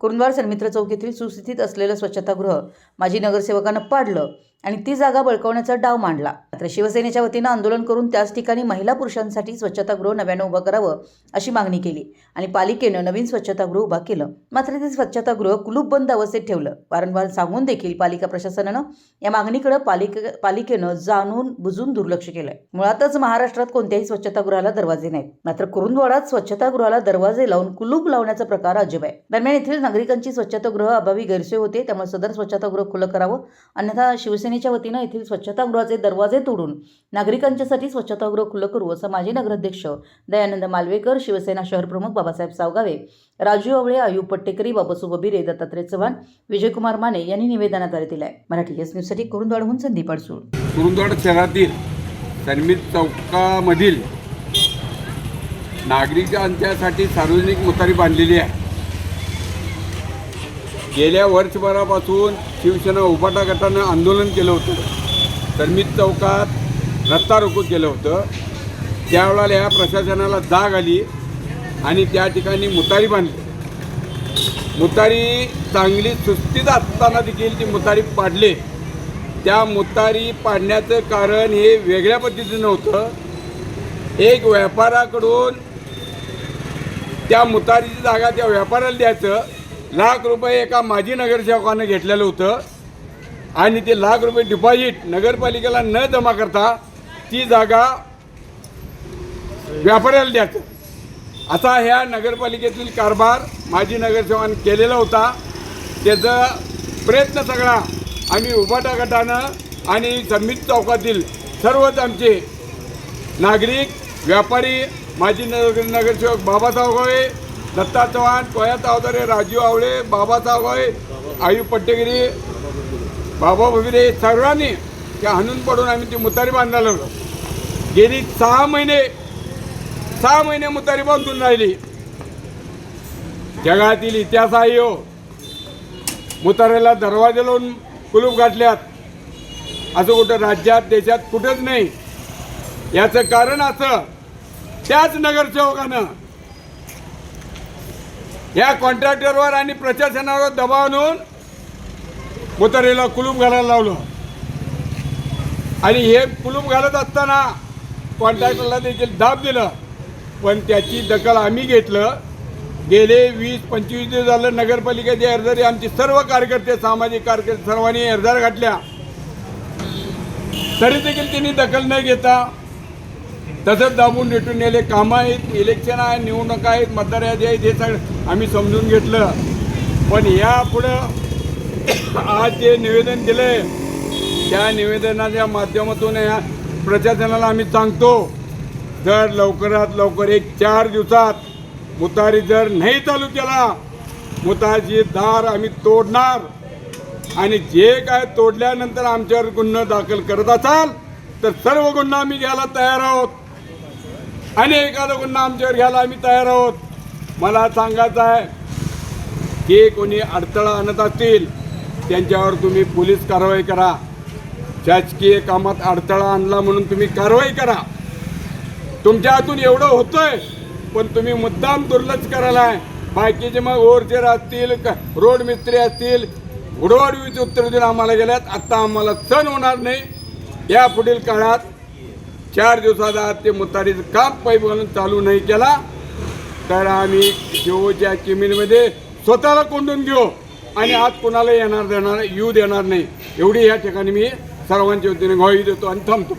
कुरुंदवाड सन्मित्र चौक येथील सुस्थितीत असलेलं स्वच्छतागृह माजी नगरसेवकानं पाडलं. आणि ती जागा बळकवण्याचा डाव मांडला. मात्र शिवसेनेच्या वतीनं आंदोलन करून त्याच ठिकाणी महिला पुरुषांसाठी स्वच्छतागृह नव्यानं उभं करावं अशी मागणी केली आणि पालिकेनं नवीन स्वच्छतागृह उभा केलं. मात्र ते स्वच्छतागृह कुलूप बंद अवस्थेत ठेवलं. वारंवार सांगून देखील पालिका प्रशासनानं या मागणीकडे पालिके पालिकेनं जाणून बुजून दुर्लक्ष केलंय. मुळातच महाराष्ट्रात कोणत्याही स्वच्छतागृहाला दरवाजे नाहीत. मात्र कुरुंदवाडात स्वच्छतागृहाला दरवाजे लावून कुलूप लावण्याचा प्रकार अजब आहे. दरम्यान येथील नागरिकांची स्वच्छतागृह अभावी गैरसोय होते त्यामुळे सदर स्वच्छतागृह खुलं करावं अन्यथा शिवसेना शिवसेनेच्या वतीनं येथील स्वच्छतागृहाचे दरवाजे तोडून नागरिकांच्यासाठी स्वच्छतागृह खुलं करू असं माजी नगराध्यक्ष दयानंद मालवेकर शिवसेना शहर प्रमुख बाबासाहेब सावगावे राजू आवळे आयुब पट्टेकरी बाबासू बबिरे दत्तात्रय चव्हाण विजयकुमार माने यांनी निवेदनाद्वारे दिलाय. मराठी एस न्यूजसाठी कुरुंदवाडहून संदीप अडसूळ. कुरुंदवाड शहरातील सन्मित चौकामधील नागरिकांच्यासाठी सार्वजनिक मुतारी बांधलेली आहे. गेल्या वर्षभरापासून शिवसेना उभाटा गटानं आंदोलन केलं होतं. सन्मित चौकात रस्ता रोको केलं होतं. त्यावेळेला या प्रशासनाला जाग आली आणि त्या ठिकाणी मुतारी बांधली. मुतारी चांगली सुस्थित असताना देखील ती मुतारी पाडले. त्या मुतारी पाडण्याचं कारण हे वेगळ्या पद्धतीनं होतं. एक व्यापाराकडून त्या मुतारीची जागा त्या व्यापाऱ्याला द्यायचं. लाख रुपये एका माजी नगरसेवकानं घेतलेलं होतं. आणि ते लाख रुपये डिपॉझिट नगरपालिकेला न जमा करता ती जागा व्यापाऱ्याला द्यायचं. असा ह्या नगरपालिकेतील कारभार माजी नगरसेवकांनी केलेला होता. त्याचा प्रयत्न सगळा आम्ही उभाटा गटानं आणि समित चौकातील सर्वच आमचे नागरिक व्यापारी माजी नगर नगरसेवक बाबासाहेब गोळे दत्ता चव्हाण कोयात तावदरे राजीव आवळे बाबासाहेब गोळे आयु पट्टेगिरी बाबा भविरे सर्वांनी त्या हाणून पडून आम्ही ती मुतारी बांधायला लागलो गेली सहा महिने सहा महिने मुतारी बांधून राहिली. जगातील इतिहास आहे हो. मुतारेला दरवाजे लावून कुलूप गाठल्यात असं कुठं राज्यात देशात कुठंच नाही. याचं कारण असं त्याच नगरसेवकानं या कॉन्ट्रॅक्टरवर आणि प्रशासनावर दबाव आणून मुतारेला कुलूप घालायला लावलं. आणि हे कुलूप घालत असताना कॉन्ट्रॅक्टरला देखील दाब दिलं. पण त्याची दखल आम्ही घेतलं. गेले वीस पंचवीस दिवस झालं नगरपालिकेचे अर्जारी आमचे सर्व कार्यकर्ते सामाजिक कार्यकर्ते सर्वांनी अर्जार घातल्या. तरी देखील त्यांनी दखल न घेता तसंच दाबून नेटून नेले. कामं आहेत इलेक्शन आहे निवडणुका आहेत मतदार यादी आहेत हे सगळं आम्ही समजून घेतलं. पण यापुढं आज जे निवेदन दिलंय त्या निवेदनाच्या माध्यमातून या प्रशासनाला आम्ही सांगतो जर लवकरात लवकर एक चार दिवसात मुतारी जर नाही चालू केला मुताची दार आम्ही तोडणार. आणि जे काय तोडल्यानंतर आमच्यावर गुन्हा दाखल करत असाल तर सर्व गुन्हा आम्ही घ्यायला तयार आहोत. आणि एखादा गुन्हा आमच्यावर घ्यायला आम्ही तयार आहोत. मला सांगायचं आहे की कोणी अडथळा आणत असतील त्यांच्यावर तुम्ही पोलीस कारवाई करा. शासकीय कामात अडथळा आणला म्हणून तुम्ही कारवाई करा. तुमच्या हातून एवढं होतंय पण तुम्ही मुद्दाम दुर्लक्ष करायला बाकीचे मग ओरचेर असतील रोड मिस्त्री असतील उडवाडवीचे उत्तर देऊन आम्हाला गेल्यात. आत्ता आम्हाला सण होणार नाही. या पुढील काळात चार दिवसात आत ते मुतारीचं काम पाईप घालून चालू नाही केला तर आम्ही जिओच्या किमीमध्ये स्वतःला कोंडून घेऊ आणि आज कोणाला येणार देणार येऊ देणार नाही. एवढी या ठिकाणी मी सर्वांच्या वतीने ग्वाही देतो आणि थांबतो.